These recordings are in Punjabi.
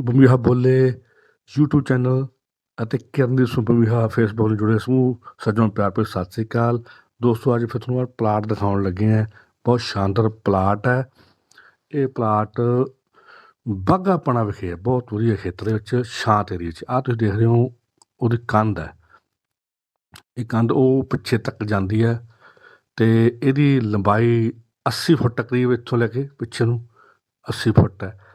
ਬੰਬੀਹਾ ਬੋਲੇ, YouTube ਚੈਨਲ ਅਤੇ ਕਿਰਨਦੀਪ ਸਿੰਘ ਬੰਬੀਹਾ ਫੇਸਬੁੱਕ ਨਾਲ ਜੁੜੇ ਸਮੂਹ। ਸੱਜਣ ਪਿਆਰ ਭਰੀ ਸਤਿ ਸ੍ਰੀ ਅਕਾਲ। ਦੋਸਤੋ, ਅੱਜ ਫਿਰ ਤੁਹਾਨੂੰ ਪਲਾਟ ਦਿਖਾਉਣ ਲੱਗੇ ਹਾਂ। ਬਹੁਤ ਸ਼ਾਨਦਾਰ ਪਲਾਟ ਹੈ। ਇਹ ਪਲਾਟ ਬਾਘਾਪਣਾ ਵਿਖੇ ਹੈ। ਬਹੁਤ ਵਧੀਆ ਖੇਤਰ ਵਿੱਚ ਸ਼ਾਂਤ ਏਰੀਆ 'ਚ। ਆ ਤੁਸੀਂ ਦੇਖ ਰਹੇ ਹੋ, ਉਹਦੀ ਕੰਧ ਹੈ। ਇਹ ਕੰਧ ਉਹ ਪਿੱਛੇ ਤੱਕ ਜਾਂਦੀ ਹੈ ਤੇ ਇਹਦੀ ਲੰਬਾਈ 80 ਫੁੱਟ ਤਕਰੀਬ ਇੱਥੋਂ ਲੈ ਕੇ ਪਿੱਛੇ ਨੂੰ। 80 ਫੁੱਟ ਹੈ।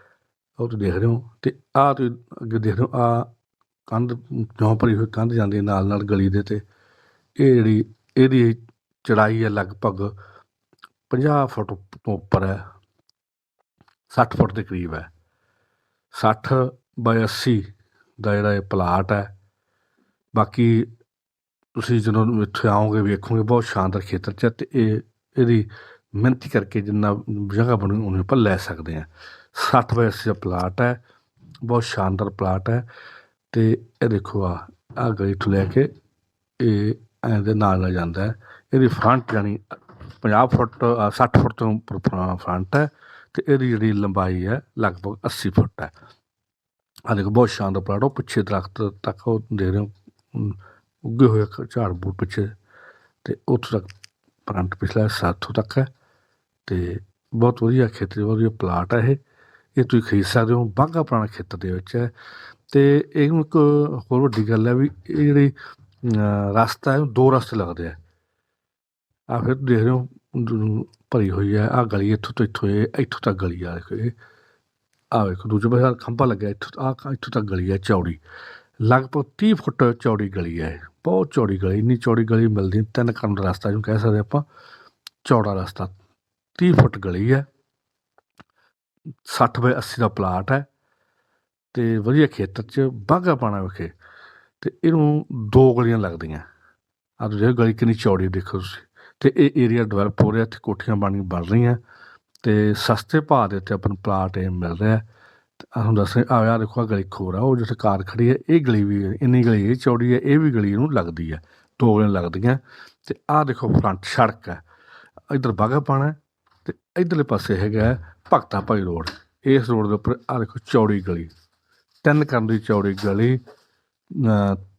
ਉਹ ਤੁਸੀਂ ਦੇਖ ਰਹੇ ਹੋ ਤੇ ਆ ਤੁਸੀਂ ਅੱਗੇ ਦੇਖ ਰਹੇ ਹੋ ਆ ਕੰਧ ਜਿਉਂ ਭਰੀ ਹੋਈ ਕੰਧ ਜਾਂਦੀ ਹੈ ਨਾਲ ਨਾਲ ਗਲੀ ਦੇ ਤੇ। ਇਹ ਜਿਹੜੀ ਇਹਦੀ ਚੜਾਈ ਹੈ ਲਗਭਗ 50 ਫੁੱਟ ਤੋਂ ਉੱਪਰ ਹੈ। 60 ਫੁੱਟ ਦੇ ਕਰੀਬ ਹੈ। 60 ਬਾਈ 80 ਦਾ ਜਿਹੜਾ ਇਹ ਪਲਾਟ ਹੈ। ਬਾਕੀ ਤੁਸੀਂ ਜਦੋਂ ਇੱਥੇ ਆਓਗੇ, ਵੇਖੋਗੇ ਬਹੁਤ ਸ਼ਾਨਦਾਰ ਖੇਤਰ 'ਚ ਹੈ ਤੇ ਇਹ, ਇਹਦੀ ਮਿਹਨਤੀ ਕਰਕੇ ਜਿੰਨਾ ਜਗ੍ਹਾ ਬਣੀ, ਉਹਨੇ ਆਪਾਂ ਲੈ ਸਕਦੇ ਹਾਂ। 60 ਬਾਈ 80 ਦਾ ਪਲਾਟ ਹੈ ਬਹੁਤ ਸ਼ਾਨਦਾਰ ਪਲਾਟ ਹੈ ਤੇ ਇਹ ਦੇਖੋ ਆ ਆ ਗਲੀ ਤੋਂ ਲੈ ਕੇ ਇਹ ਇਹਦੇ ਨਾਲ ਨਾਲ ਜਾਂਦਾ ਹੈ। ਇਹਦੀ ਫਰੰਟ ਜਾਨੀ 50 ਫੁੱਟ ਅ, 60 ਫੁੱਟ ਤੋਂ ਉੱਪਰ ਫਰੰਟ ਹੈ ਤੇ ਇਹਦੀ ਜਿਹੜੀ ਲੰਬਾਈ ਹੈ ਲਗਭਗ 80 ਫੁੱਟ ਹੈ। ਆ ਦੇਖੋ ਬਹੁਤ ਸ਼ਾਨਦਾਰ ਪਲਾਟ ਉਹ ਪਿੱਛੇ ਦਰਖਤ ਤੱਕ ਉਹ ਦੇ ਰਹੇ ਹੋ ਅਮ, ਉੱਗੇ ਹੋਏ ਖ- ਝਾੜ ਬੂਟ ਪਿੱਛੇ ਤੇ ਉੱਥੋਂ ਤੱਕ ਫਰੰਟ ਪਿਛਲਾ ਸਾਥੋਂ ਤੱਕ ਹੈ ਤੇ ਬਹੁਤ ਵਧੀਆ ਖੇਤਰ ਬਹੁਤ ਵਧੀਆ ਪਲਾਟ ਹੈ ਇਹ। ਇਹ ਤੁਸੀਂ ਖਰੀਦ ਸਕਦੇ ਹੋ ਬਾਘਾ ਪੁਰਾਣਾ ਖੇਤਰ ਦੇ ਵਿੱਚ ਹੈ। ਤੇ ਇਹ ਇੱਕ ਹੋਰ ਵੱਡੀ ਗੱਲ ਹੈ ਵੀ ਇਹ ਜਿਹੜੀ ਰਸਤਾ ਹੈ ਉਹ ਦੋ ਰਸਤੇ ਲੱਗਦੇ ਆ। ਆ ਫਿਰ ਦੇਖ ਰਹੇ ਹੋ ਅਮ, ਭਰੀ ਹੋਈ ਹੈ ਆ ਗਲੀ ਇੱਥੋਂ ਤੋਂ ਇੱਥੋਂ ਇਹ ਇੱਥੋਂ ਤੱਕ ਗਲੀ ਆ ਦੇਖੋ ਇਹ। ਆ ਵੇਖੋ ਦੂਜੇ ਪਾਸੇ ਖੰਭਾ ਲੱਗਿਆ ਇੱਥੋਂ ਆ ਇੱਥੋਂ ਤੱਕ ਗਲੀ ਹੈ ਚੌੜੀ। ਲਗਭਗ 30 ਫੁੱਟ ਚੌੜੀ ਗਲੀ ਹੈ ਇਹ। ਬਹੁਤ ਚੌੜੀ ਗਲੀ ਇੰਨੀ ਚੌੜੀ ਗਲੀ ਮਿਲਦੀ ਤਿੰਨ ਕਰਨ ਦਾ ਰਸਤਾ ਜਿਹਨੂੰ ਕਹਿ ਸਕਦੇ ਆਪਾਂ ਚੌੜਾ ਰਸਤਾ। 30 ਫੁੱਟ ਗਲੀ ਹੈ। ਸੱਠ ਬਾਏ ਅੱਸੀ ਦਾ ਪਲਾਟ ਹੈ ਅਤੇ ਵਧੀਆ ਖੇਤਰ 'ਚ ਬਾਘਾ ਪਾਣਾ ਵਿਖੇ ਅਤੇ ਇਹਨੂੰ ਦੋ ਗਲੀਆਂ ਲੱਗਦੀਆਂ। ਆਹ ਤੁਸੀਂ ਗਲੀ ਕਿੰਨੀ ਚੌੜੀ ਦੇਖੋ ਤੁਸੀਂ ਅਤੇ ਇਹ ਏਰੀਆ ਡਿਵੈਲਪ ਹੋ ਰਿਹਾ, ਇੱਥੇ ਕੋਠੀਆਂ ਬਣ ਬਣ ਰਹੀਆਂ ਅਤੇ ਸਸਤੇ ਭਾਅ ਦੇ ਉੱਤੇ ਆਪਾਂ ਨੂੰ ਪਲਾਟ ਇਹ ਮਿਲ ਰਿਹਾ। ਤੇ ਆਹ ਹੁਣ ਦੱਸ ਆ ਆ ਦੇਖੋ ਆ ਗਲੀ ਖੋਰ ਆ, ਉਹ ਜਿੱਥੇ ਕਾਰ ਖੜੀ ਹੈ, ਇਹ ਗਲੀ ਵੀ ਇੰਨੀ ਗਲੀ ਇਹ ਚੌੜੀ ਹੈ, ਇਹ ਵੀ ਗਲੀ ਇਹਨੂੰ ਲੱਗਦੀ ਹੈ, ਦੋ ਗਲੀਆਂ ਲੱਗਦੀਆਂ ਅਤੇ ਆਹ ਦੇਖੋ ਫਰੰਟ ਸੜਕ ਹੈ, ਇਧਰ ਬਾਗਾ ਪਾਣਾ ਅਤੇ ਇੱਧਰਲੇ ਪਾਸੇ ਹੈਗਾ ਭਗਤਾ ਭਾਈ ਰੋਡ। ਇਸ ਰੋਡ ਦੇ ਉੱਪਰ ਆਹ ਦੇਖੋ ਚੌੜੀ ਗਲੀ। ਤਿੰਨ ਕਰਨ ਦੀ ਚੌੜੀ ਗਲੀ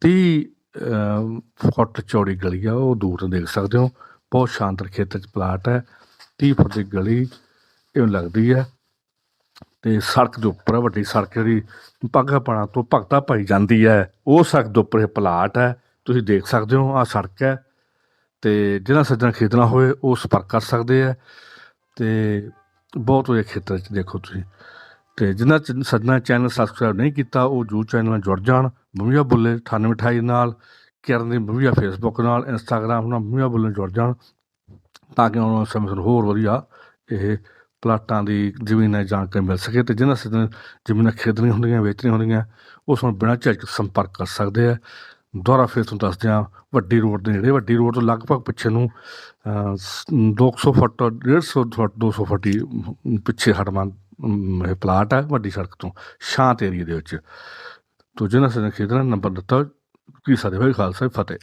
30 ਫੁੱਟ ਚੌੜੀ ਗਲੀ ਆ, ਉਹ ਦੂਰ ਤੋਂ ਦੇਖ ਸਕਦੇ ਹੋ। ਬਹੁਤ ਸ਼ਾਨਦਾਰ ਖੇਤਰ ਚ ਪਲਾਟ ਹੈ। 30 ਫੁੱਟ ਦੀ ਗਲੀ ਇਹਨੂੰ ਲੱਗਦੀ ਹੈ। ਤੇ ਸੜਕ ਦੇ ਉੱਪਰ ਵੱਡੀ ਸੜਕ ਜਿਹੜੀ ਪਾਣਾ ਤੋਂ ਭਗਤਾ ਭਾਈ ਜਾਂਦੀ ਹੈ। ਉਹ ਸੜਕ ਦੇ ਉੱਪਰ ਇਹ ਪਲਾਟ ਹੈ। ਤੁਸੀਂ ਦੇਖ ਸਕਦੇ ਹੋ ਆ ਸੜਕ ਹੈ। ਤੇ ਜਿਹਨਾਂ ਸੱਜਣਾ ਖਰੀਦਣਾ ਹੋਵੇ ਉਹ ਸੰਪਰਕ ਕਰ ਸਕਦੇ ਆ ਤੇ ਬਹੁਤ ਵਧੀਆ ਖੇਤਰ ਚ ਦੇਖੋ ਤੁਸੀਂ। ਤੇ ਜਿਨ੍ਹਾਂ ਚ- ਸੱਜਣਾ ਚੈਨਲ ਸਬਸਕ੍ਰਾਈਬ ਨਹੀਂ ਕੀਤਾ, ਉਹ ਜੂ ਚੈਨਲ ਨਾਲ ਜੁੜ ਜਾਣ। ਬੰਬੀਆ ਬੁੱਲੇ 9828 ਨਾਲ, ਕਰਨ ਦੀ ਬੰਬੀਆ ਫੇਸਬੁੱਕ ਨਾਲ ਇੰਸਟਾਗ੍ਰਾਮ ਨਾਲ ਬੰਬੀਆ ਬੁੱਲੇ ਜੁੜ ਜਾਣ ਤਾਂ ਕਿ ਉਹਨਾਂ ਨੂੰ ਸਮੇਂ ਸਿਰ ਹੋਰ ਵਧੀਆ ਇਹ ਪਲਾਟਾਂ ਦੀ ਜ਼ਮੀਨਾਂ ਦੀ ਜਾਣਕਾਰੀ ਮਿਲ ਸਕੇ ਤੇ ਜਿਨ੍ਹਾਂ ਸੱਜਣਾ ਜ਼ਮੀਨਾਂ ਖਰੀਦਣੀਆਂ ਹੁੰਦੀਆਂ, ਵੇਚਣੀਆਂ ਹੁੰਦੀਆਂ, ਉਸ ਨੂੰ ਬਿਨਾਂ ਝਿਜਕ ਸੰਪਰਕ ਕਰ ਸਕਦੇ ਆ। ਦੁਬਾਰਾ ਫਿਰ ਤੁਹਾਨੂੰ ਦੱਸਦੇ ਹਾਂ ਵੱਡੀ ਰੋਡ ਦੇ ਨੇੜੇ ਵੱਡੀ ਰੋਡ ਤੋਂ ਲਗਭਗ ਪਿੱਛੇ ਨੂੰ ਅਹ, ਸ- 200 ਫੁੱਟ 150 ਫੁੱਟ 200 ਫੁੱਟ ਹੀ ਪਿੱਛੇ ਹਟਵਾਂ ਇਹ ਪਲਾਟ ਹੈ ਵੱਡੀ ਸੜਕ ਤੋਂ ਸ਼ਾਂਤ ਏਰੀਆ ਦੇ ਵਿੱਚ। ਤੋ ਜਿਹਨਾਂ ਸੇ ਖਰੀਦਣਾ ਨੰਬਰ ਦਿੱਤਾ ਕੀ ਸਾਡੇ ਹੋਏ ਖਾਲਸਾ ਫਤਿਹ।